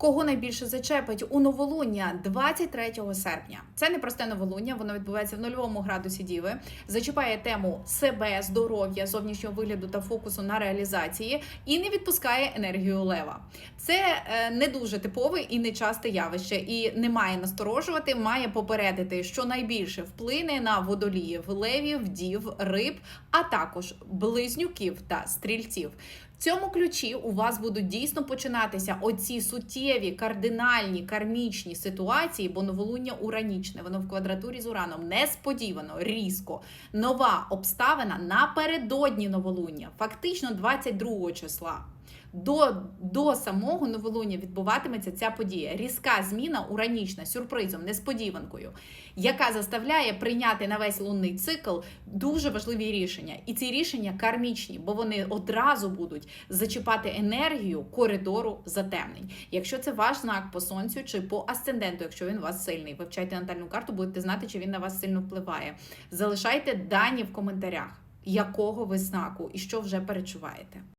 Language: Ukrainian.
Кого найбільше зачепить у новолуння 23 серпня? Це не просте новолуння, воно відбувається в нульовому градусі Діви. Зачіпає тему себе, здоров'я, зовнішнього вигляду та фокусу на реалізації і не відпускає енергію лева. Це е, не дуже типове і нечасте явище, і не має насторожувати, має попередити, що найбільше вплине на водоліїв, левів, дів, риб, а також близнюків та стрільців. Цьому ключі у вас будуть дійсно починатися оці суттєві, кардинальні, кармічні ситуації, бо новолуння уранічне, воно в квадратурі з ураном несподівано, різко. Нова обставина напередодні новолуння, фактично 22 числа. До, до самого новолуння відбуватиметься ця подія. Різка зміна уранічна, сюрпризом, несподіванкою, яка заставляє прийняти на весь лунний цикл дуже важливі рішення. І ці рішення кармічні, бо вони одразу будуть зачіпати енергію коридору затемнень. Якщо це ваш знак по сонцю чи по асценденту, якщо він у вас сильний, вивчайте натальну карту, будете знати, чи він на вас сильно впливає. Залишайте дані в коментарях, якого ви знаку і що вже перечуваєте.